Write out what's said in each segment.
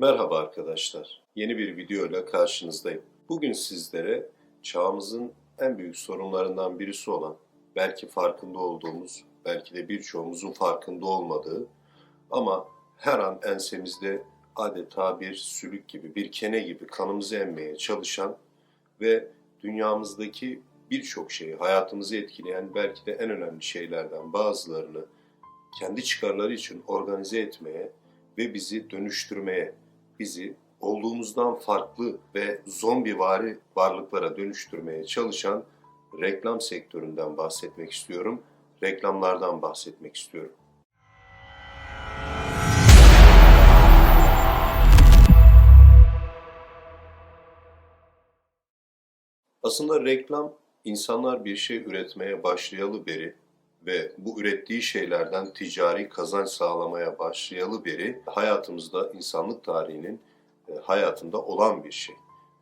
Merhaba arkadaşlar. Yeni bir video ile karşınızdayım. Bugün sizlere çağımızın en büyük sorunlarından birisi olan, belki farkında olduğumuz, belki de birçoğumuzun farkında olmadığı ama her an ensemizde adeta bir sülük gibi, bir kene gibi kanımızı emmeye çalışan ve dünyamızdaki birçok şeyi, hayatımızı etkileyen belki de en önemli şeylerden bazılarını kendi çıkarları için organize etmeye ve bizi dönüştürmeye, bizi olduğumuzdan farklı ve zombivari varlıklara dönüştürmeye çalışan reklam sektöründen bahsetmek istiyorum. Reklamlardan bahsetmek istiyorum. Aslında reklam insanlar bir şey üretmeye başlayalı beri ve bu ürettiği şeylerden ticari kazanç sağlamaya başlayalı beri hayatımızda insanlık tarihinin e, hayatında olan bir şey.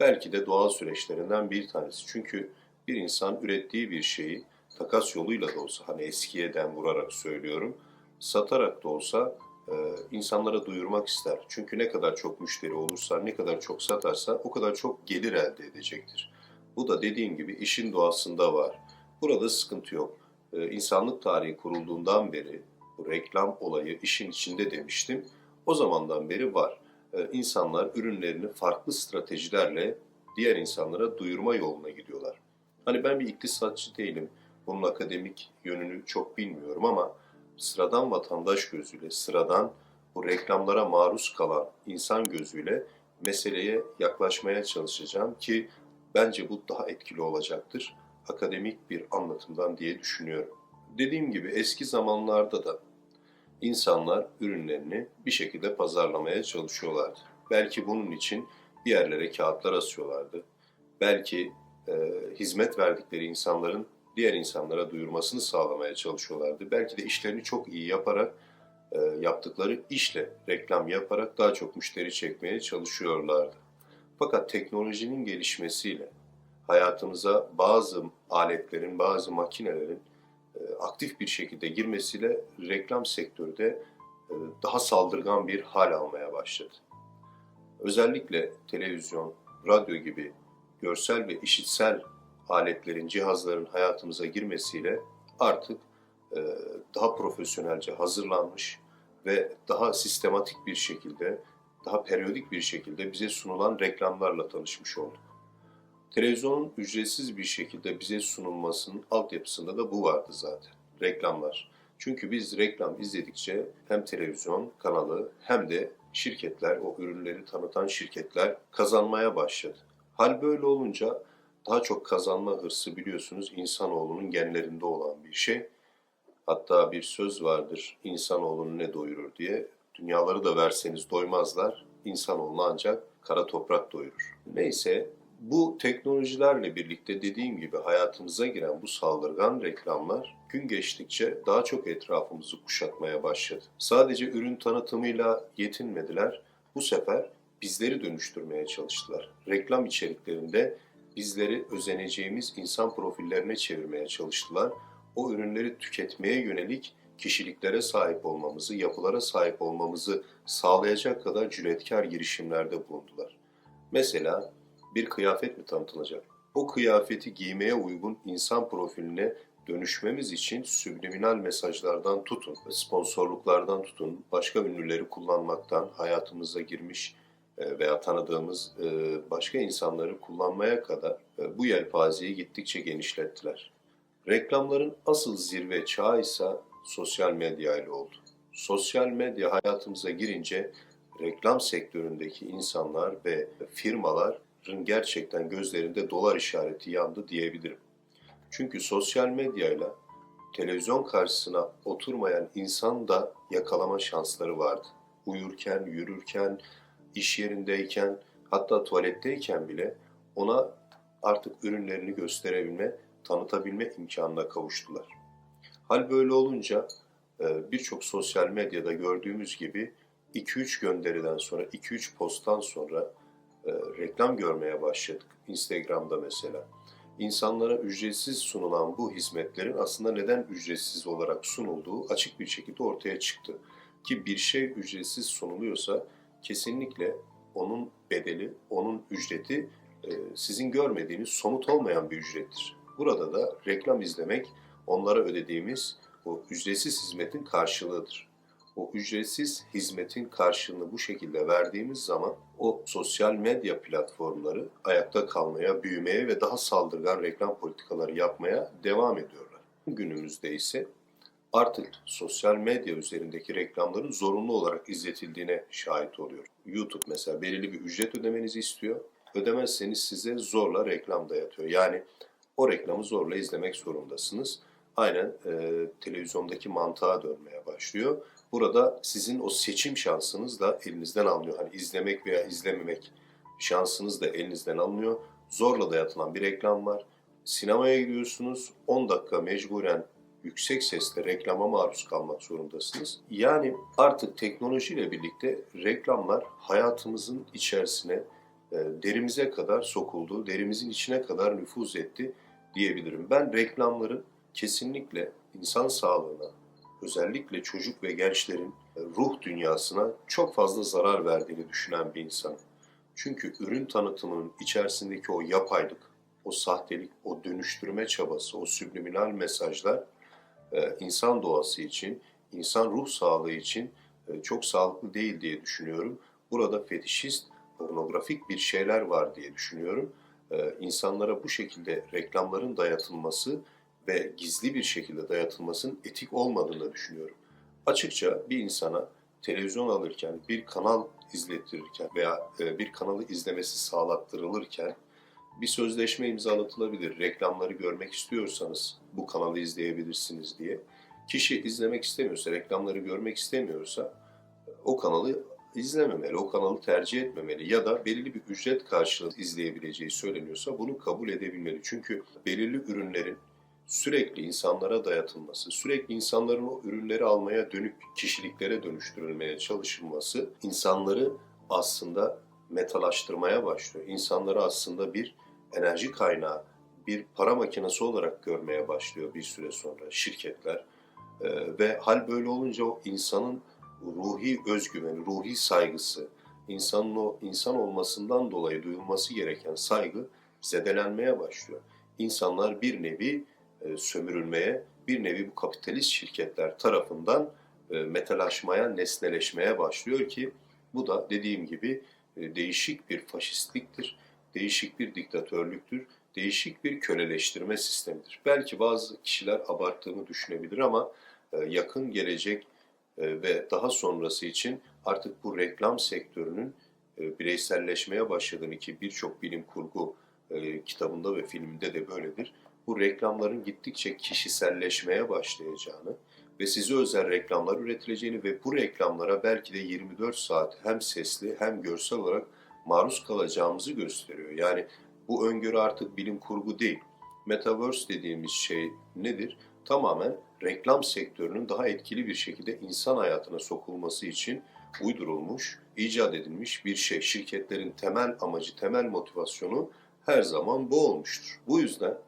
Belki de doğal süreçlerinden bir tanesi. Çünkü bir insan ürettiği bir şeyi takas yoluyla da olsa hani eskiye den vurarak söylüyorum satarak da olsa e, insanlara duyurmak ister. Çünkü ne kadar çok müşteri olursa, ne kadar çok satarsa o kadar çok gelir elde edecektir. Bu da dediğim gibi işin doğasında var. Burada sıkıntı yok. Ee, insanlık tarihi kurulduğundan beri bu reklam olayı işin içinde demiştim. O zamandan beri var. Ee, insanlar ürünlerini farklı stratejilerle diğer insanlara duyurma yoluna gidiyorlar. Hani ben bir iktisatçı değilim. Bunun akademik yönünü çok bilmiyorum ama sıradan vatandaş gözüyle, sıradan bu reklamlara maruz kalan insan gözüyle meseleye yaklaşmaya çalışacağım ki bence bu daha etkili olacaktır akademik bir anlatımdan diye düşünüyorum. Dediğim gibi eski zamanlarda da insanlar ürünlerini bir şekilde pazarlamaya çalışıyorlardı. Belki bunun için bir yerlere kağıtlar asıyorlardı. Belki e, hizmet verdikleri insanların diğer insanlara duyurmasını sağlamaya çalışıyorlardı. Belki de işlerini çok iyi yaparak, e, yaptıkları işle reklam yaparak daha çok müşteri çekmeye çalışıyorlardı. Fakat teknolojinin gelişmesiyle hayatımıza bazı aletlerin, bazı makinelerin e, aktif bir şekilde girmesiyle reklam sektörü de e, daha saldırgan bir hal almaya başladı. Özellikle televizyon, radyo gibi görsel ve işitsel aletlerin, cihazların hayatımıza girmesiyle artık e, daha profesyonelce hazırlanmış ve daha sistematik bir şekilde, daha periyodik bir şekilde bize sunulan reklamlarla tanışmış olduk. Televizyonun ücretsiz bir şekilde bize sunulmasının altyapısında da bu vardı zaten. Reklamlar. Çünkü biz reklam izledikçe hem televizyon kanalı hem de şirketler, o ürünleri tanıtan şirketler kazanmaya başladı. Hal böyle olunca daha çok kazanma hırsı biliyorsunuz insanoğlunun genlerinde olan bir şey. Hatta bir söz vardır, insanoğlunu ne doyurur diye. Dünyaları da verseniz doymazlar, insanoğlunu ancak kara toprak doyurur. Neyse bu teknolojilerle birlikte dediğim gibi hayatımıza giren bu saldırgan reklamlar gün geçtikçe daha çok etrafımızı kuşatmaya başladı. Sadece ürün tanıtımıyla yetinmediler. Bu sefer bizleri dönüştürmeye çalıştılar. Reklam içeriklerinde bizleri özeneceğimiz insan profillerine çevirmeye çalıştılar. O ürünleri tüketmeye yönelik kişiliklere sahip olmamızı, yapılara sahip olmamızı sağlayacak kadar cüretkar girişimlerde bulundular. Mesela bir kıyafet mi tanıtılacak? O kıyafeti giymeye uygun insan profiline dönüşmemiz için subliminal mesajlardan tutun, sponsorluklardan tutun, başka ünlüleri kullanmaktan, hayatımıza girmiş e, veya tanıdığımız e, başka insanları kullanmaya kadar e, bu yelpazeyi gittikçe genişlettiler. Reklamların asıl zirve çağı ise sosyal medya ile oldu. Sosyal medya hayatımıza girince reklam sektöründeki insanlar ve firmalar gerçekten gözlerinde dolar işareti yandı diyebilirim. Çünkü sosyal medyayla televizyon karşısına oturmayan insan da yakalama şansları vardı. Uyurken, yürürken, iş yerindeyken, hatta tuvaletteyken bile ona artık ürünlerini gösterebilme, tanıtabilme imkanına kavuştular. Hal böyle olunca e, birçok sosyal medyada gördüğümüz gibi 2-3 gönderiden sonra, 2-3 posttan sonra e, reklam görmeye başladık. Instagram'da mesela. İnsanlara ücretsiz sunulan bu hizmetlerin aslında neden ücretsiz olarak sunulduğu açık bir şekilde ortaya çıktı. Ki bir şey ücretsiz sunuluyorsa kesinlikle onun bedeli, onun ücreti e, sizin görmediğiniz somut olmayan bir ücrettir. Burada da reklam izlemek onlara ödediğimiz o ücretsiz hizmetin karşılığıdır. O ücretsiz hizmetin karşılığını bu şekilde verdiğimiz zaman o sosyal medya platformları ayakta kalmaya, büyümeye ve daha saldırgan reklam politikaları yapmaya devam ediyorlar. Günümüzde ise artık sosyal medya üzerindeki reklamların zorunlu olarak izletildiğine şahit oluyor. YouTube mesela belirli bir ücret ödemenizi istiyor. Ödemezseniz size zorla reklam dayatıyor. Yani o reklamı zorla izlemek zorundasınız. Aynen e, televizyondaki mantığa dönmeye başlıyor. Burada sizin o seçim şansınız da elinizden alınıyor. Hani izlemek veya izlememek şansınız da elinizden alınıyor. Zorla dayatılan bir reklam var. Sinemaya gidiyorsunuz. 10 dakika mecburen yüksek sesle reklama maruz kalmak zorundasınız. Yani artık teknolojiyle birlikte reklamlar hayatımızın içerisine e, derimize kadar sokuldu, derimizin içine kadar nüfuz etti diyebilirim. Ben reklamların kesinlikle insan sağlığına, özellikle çocuk ve gençlerin e, ruh dünyasına çok fazla zarar verdiğini düşünen bir insanım. Çünkü ürün tanıtımının içerisindeki o yapaylık, o sahtelik, o dönüştürme çabası, o subliminal mesajlar e, insan doğası için, insan ruh sağlığı için e, çok sağlıklı değil diye düşünüyorum. Burada fetişist, pornografik bir şeyler var diye düşünüyorum. İnsanlara bu şekilde reklamların dayatılması ve gizli bir şekilde dayatılmasının etik olmadığını düşünüyorum. Açıkça bir insana televizyon alırken, bir kanal izlettirirken veya bir kanalı izlemesi sağlattırılırken bir sözleşme imzalatılabilir. Reklamları görmek istiyorsanız bu kanalı izleyebilirsiniz diye. Kişi izlemek istemiyorsa, reklamları görmek istemiyorsa o kanalı izlememeli, o kanalı tercih etmemeli ya da belirli bir ücret karşılığı izleyebileceği söyleniyorsa bunu kabul edebilmeli. Çünkü belirli ürünlerin sürekli insanlara dayatılması, sürekli insanların o ürünleri almaya dönük kişiliklere dönüştürülmeye çalışılması insanları aslında metalaştırmaya başlıyor. İnsanları aslında bir enerji kaynağı, bir para makinesi olarak görmeye başlıyor bir süre sonra şirketler. Ee, ve hal böyle olunca o insanın ruhi özgüveni, ruhi saygısı, insanın o insan olmasından dolayı duyulması gereken saygı zedelenmeye başlıyor. İnsanlar bir nevi e, sömürülmeye, bir nevi bu kapitalist şirketler tarafından e, metalaşmaya, nesneleşmeye başlıyor ki bu da dediğim gibi e, değişik bir faşistliktir, değişik bir diktatörlüktür, değişik bir köleleştirme sistemidir. Belki bazı kişiler abarttığını düşünebilir ama e, yakın gelecek ve daha sonrası için artık bu reklam sektörünün bireyselleşmeye başladığını ki birçok bilim kurgu kitabında ve filminde de böyledir. Bu reklamların gittikçe kişiselleşmeye başlayacağını, ve size özel reklamlar üretileceğini ve bu reklamlara belki de 24 saat hem sesli hem görsel olarak maruz kalacağımızı gösteriyor. Yani bu öngörü artık bilim kurgu değil. Metaverse dediğimiz şey nedir? Tamamen reklam sektörünün daha etkili bir şekilde insan hayatına sokulması için uydurulmuş, icat edilmiş bir şey. Şirketlerin temel amacı, temel motivasyonu her zaman bu olmuştur. Bu yüzden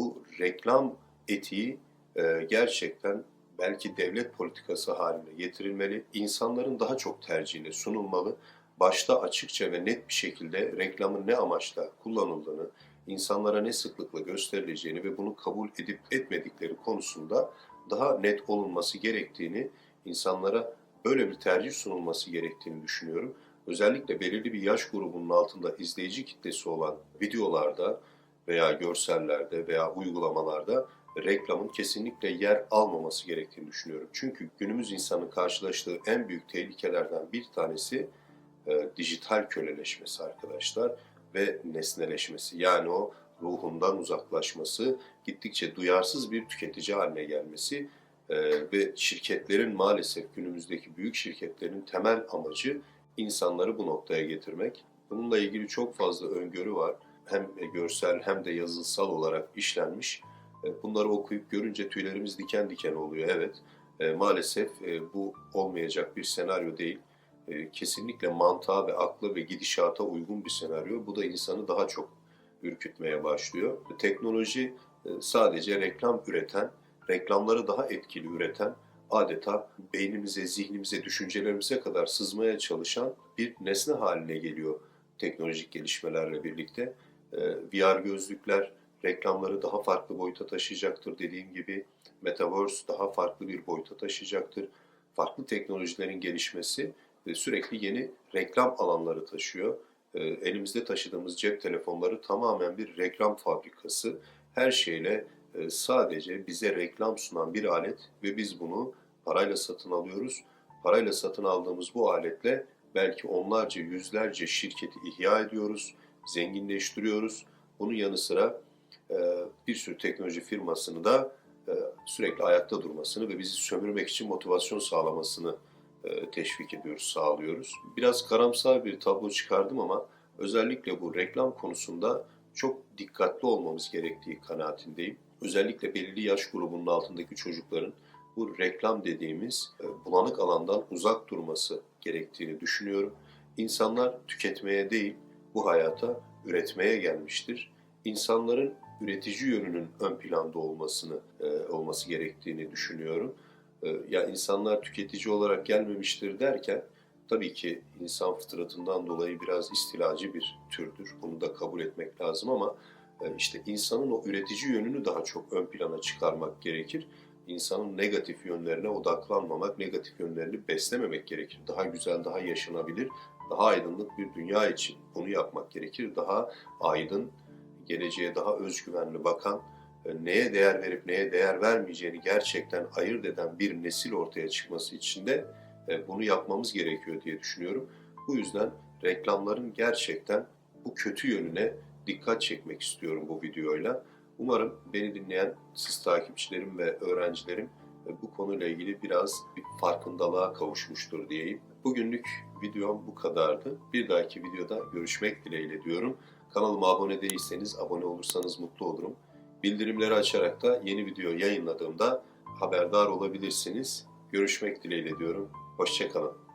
bu reklam etiği e, gerçekten belki devlet politikası haline getirilmeli, insanların daha çok tercihine sunulmalı, başta açıkça ve net bir şekilde reklamın ne amaçla kullanıldığını, insanlara ne sıklıkla gösterileceğini ve bunu kabul edip etmedikleri konusunda daha net olunması gerektiğini, insanlara böyle bir tercih sunulması gerektiğini düşünüyorum. Özellikle belirli bir yaş grubunun altında izleyici kitlesi olan videolarda veya görsellerde veya uygulamalarda reklamın kesinlikle yer almaması gerektiğini düşünüyorum. Çünkü günümüz insanın karşılaştığı en büyük tehlikelerden bir tanesi e, dijital köleleşmesi arkadaşlar ve nesneleşmesi. Yani o ruhundan uzaklaşması, gittikçe duyarsız bir tüketici haline gelmesi e, ve şirketlerin maalesef günümüzdeki büyük şirketlerin temel amacı insanları bu noktaya getirmek. Bununla ilgili çok fazla öngörü var. Hem görsel hem de yazılsal olarak işlenmiş. E, bunları okuyup görünce tüylerimiz diken diken oluyor. Evet, e, maalesef e, bu olmayacak bir senaryo değil. Kesinlikle mantığa ve akla ve gidişata uygun bir senaryo. Bu da insanı daha çok ürkütmeye başlıyor. Teknoloji sadece reklam üreten, reklamları daha etkili üreten, adeta beynimize, zihnimize, düşüncelerimize kadar sızmaya çalışan bir nesne haline geliyor teknolojik gelişmelerle birlikte. Ee, VR gözlükler reklamları daha farklı boyuta taşıyacaktır dediğim gibi. Metaverse daha farklı bir boyuta taşıyacaktır. Farklı teknolojilerin gelişmesi sürekli yeni reklam alanları taşıyor. Ee, elimizde taşıdığımız cep telefonları tamamen bir reklam fabrikası. Her şeyle e, sadece bize reklam sunan bir alet ve biz bunu parayla satın alıyoruz. Parayla satın aldığımız bu aletle belki onlarca, yüzlerce şirketi ihya ediyoruz, zenginleştiriyoruz. Bunun yanı sıra e, bir sürü teknoloji firmasını da e, sürekli ayakta durmasını ve bizi sömürmek için motivasyon sağlamasını e, teşvik ediyoruz, sağlıyoruz. Biraz karamsar bir tablo çıkardım ama özellikle bu reklam konusunda çok dikkatli olmamız gerektiği kanaatindeyim. Özellikle belirli yaş grubunun altındaki çocukların bu reklam dediğimiz bulanık alandan uzak durması gerektiğini düşünüyorum. İnsanlar tüketmeye değil, bu hayata üretmeye gelmiştir. İnsanların üretici yönünün ön planda olmasını e, olması gerektiğini düşünüyorum. E, ya insanlar tüketici olarak gelmemiştir derken tabii ki insan fıtratından dolayı biraz istilacı bir türdür. Bunu da kabul etmek lazım ama e, işte insanın o üretici yönünü daha çok ön plana çıkarmak gerekir. İnsanın negatif yönlerine odaklanmamak, negatif yönlerini beslememek gerekir. Daha güzel, daha yaşanabilir, daha aydınlık bir dünya için bunu yapmak gerekir. Daha aydın, geleceğe daha özgüvenli bakan, e, neye değer verip neye değer vermeyeceğini gerçekten ayırt eden bir nesil ortaya çıkması için de e, bunu yapmamız gerekiyor diye düşünüyorum. Bu yüzden reklamların gerçekten bu kötü yönüne dikkat çekmek istiyorum bu videoyla. Umarım beni dinleyen siz takipçilerim ve öğrencilerim e, bu konuyla ilgili biraz bir farkındalığa kavuşmuştur diyeyim. Bugünlük videom bu kadardı. Bir dahaki videoda görüşmek dileğiyle diyorum. Kanalıma abone değilseniz abone olursanız mutlu olurum. Bildirimleri açarak da yeni video yayınladığımda haberdar olabilirsiniz. Görüşmek dileğiyle diyorum. Hoşçakalın.